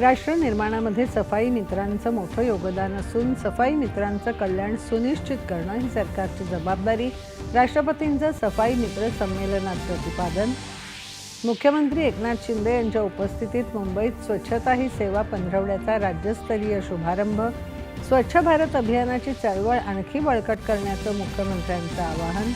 राष्ट्र निर्माणामध्ये सफाई मित्रांचं मोठं योगदान असून सफाई मित्रांचं कल्याण सुनिश्चित करणं ही सरकारची जबाबदारी. राष्ट्रपतींचं सफाई मित्र संमेलनात प्रतिपादन. मुख्यमंत्री एकनाथ शिंदे यांच्या उपस्थितीत मुंबईत स्वच्छता ही सेवा पंधरवड्याचा राज्यस्तरीय शुभारंभ. स्वच्छ भारत अभियानाची चळवळ आणखी बळकट करण्याचं मुख्यमंत्र्यांचं आवाहन.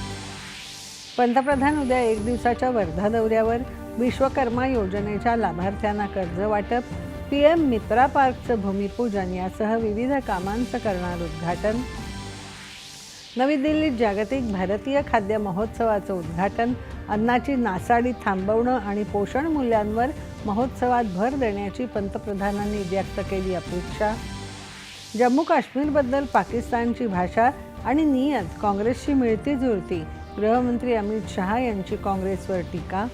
पंतप्रधान उद्या एक दिवसाच्या वर्धा दौऱ्यावर विश्वकर्मा योजनेच्या लाभार्थ्यांना कर्ज वाटप पी एम मित्रा पार्कचं भूमिपूजन यासह विविध कामांचं करणार उद्घाटन. नवी दिल्लीत जागतिक भारतीय खाद्य महोत्सवाचं उद्घाटन. अन्नाची नासाडी थांबवणं आणि पोषण मूल्यांवर महोत्सवात भर देण्याची पंतप्रधानांनी व्यक्त केली अपेक्षा. जम्मू काश्मीरबद्दल पाकिस्तानची भाषा आणि नियत काँग्रेसशी मिळती जुळती गृहमंत्री अमित शहा यांची काँग्रेसवर टीका.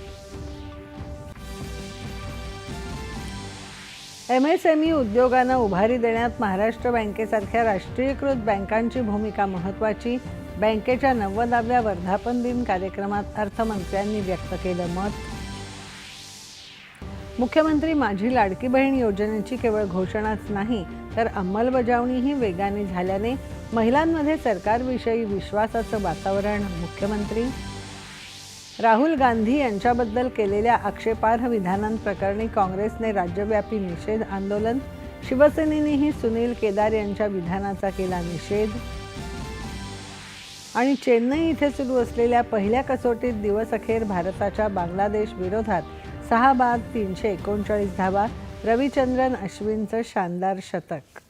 एम एस एम ई उद्योगांना उभारी देण्यात महाराष्ट्र बँकेसारख्या राष्ट्रीयकृत बँकांची भूमिका महत्त्वाची बँकेच्या नव्वदाव्या वर्धापन दिन कार्यक्रमात अर्थमंत्र्यांनी व्यक्त केलं मत. मुख्यमंत्री माझी लाडकी बहीण योजनेची केवळ घोषणाच नाही तर अंमलबजावणीही वेगाने झाल्याने महिलांमध्ये सरकारविषयी विश्वासाचं वातावरण. मुख्यमंत्री राहुल गांधी यांच्याबद्दल केलेल्या आक्षेपार्ह विधानांप्रकरणी काँग्रेसने राज्यव्यापी निषेध आंदोलन शिवसेनेनेही सुनील केदार यांच्या विधानाचा केला निषेध. आणि चेन्नई इथे सुरू असलेल्या पहिल्या कसोटीत दिवसअखेर भारताच्या बांगलादेश विरोधात सहा बाद तीनशे एकोणचाळीस धावा रविचंद्रन अश्विनचं शानदार शतक.